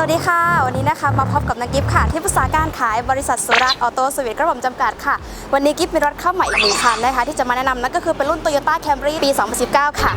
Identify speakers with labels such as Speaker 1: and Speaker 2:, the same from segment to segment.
Speaker 1: สวัสดีค่ะ วันนี้นะคะมาพบกับนักกิฟค่ะ ที่ปรึกษาการขายบริษัทสุรัตออโต้สวีทกระผมจำกัดค่ะ วันนี้กิฟมีรถเข้าใหม่อีกหนึ่งคันนะคะ ที่จะมาแนะนำนั่นก็คือเป็นรุ่น Toyota Camry ปี 2019 ค่ะ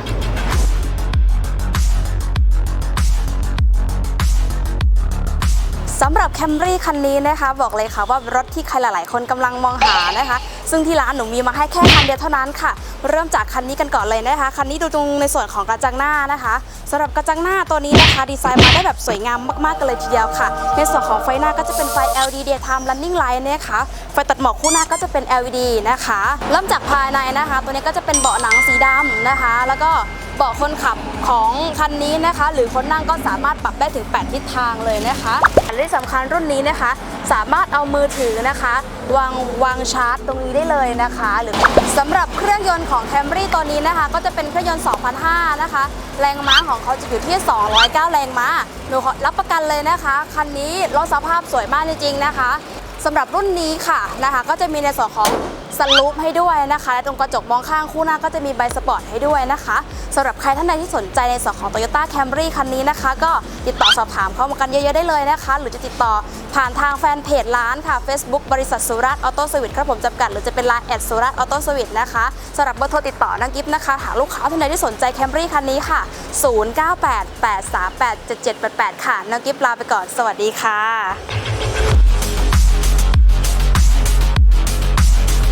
Speaker 1: สำหรับ Camry คันนี้นะคะ บอกเลยค่ะว่ารถที่ใครหลาย ๆ คนกำลังมองหานะคะ ซึ่งที่ร้านหนูมีมาให้แค่คันเดียวเท่านั้นค่ะ เริ่มจากคันนี้กันก่อนเลยนะคะ คันนี้ดูตรงในส่วนของกระจังหน้านะคะสำหรับกระจังหน้าตัวนี้นะคะดีไซน์มาได้แบบสวยงามมากๆกันเลยทีเดียวค่ะ ในส่วนของไฟหน้าก็จะเป็นไฟ LED daytime running light นะคะไฟตัดหมอกคู่หน้าก็จะเป็น LED นะคะ เริ่มจากภายในนะคะ ตัวนี้ก็จะเป็นเบาะหนังสีดำนะคะ แล้วก็เบาะคนขับของคันนี้นะคะ หรือคนนั่งก็สามารถปรับได้ถึง 8 ทิศทางเลยนะคะและที่สำคัญรุ่นนี้นะคะ สามารถเอามือถือนะคะ วางวางชาร์จตรงนี้ได้เลยนะคะ หรือสำหรับเครื่องยนต์ของ Camry ตัวนี้นะคะ ก็จะเป็นเครื่องยนต์ 2005 นะคะ แรงม้าของเขาจะอยู่ที่ 209 แรงม้าหนูขอรับประกันเลยนะคะ คันนี้รถสภาพสวยมากจริงๆนะคะ สำหรับรุ่นนี้ค่ะนะคะก็จะมีในส่วนของสลูปให้ด้วยนะคะและตรงกระจกมองข้างคู่หน้าก็จะมีใบสปอร์ตให้ด้วยนะคะสำหรับใครท่านใดที่สนใจในส่วนของ Toyota Camry คันนี้นะคะ ก็ติดต่อสอบถามเข้ามากันเยอะๆได้เลยนะคะ หรือจะติดต่อผ่านทางแฟนเพจร้านค่ะ Facebook บริษัทสุรัตน์ออโต้สวิตครับผมจำกัด หรือจะเป็นไลน์แอดสุรัตน์ออโต้สวิตนะคะสำหรับเบอร์โทรติดต่อนักกิฟต์นะคะหากลูกค้าท่านใดที่สนใจ Camry คันนี้ค่ะ 0988387788 ค่ะนักกิฟต์ลาไปก่อน สวัสดีค่ะ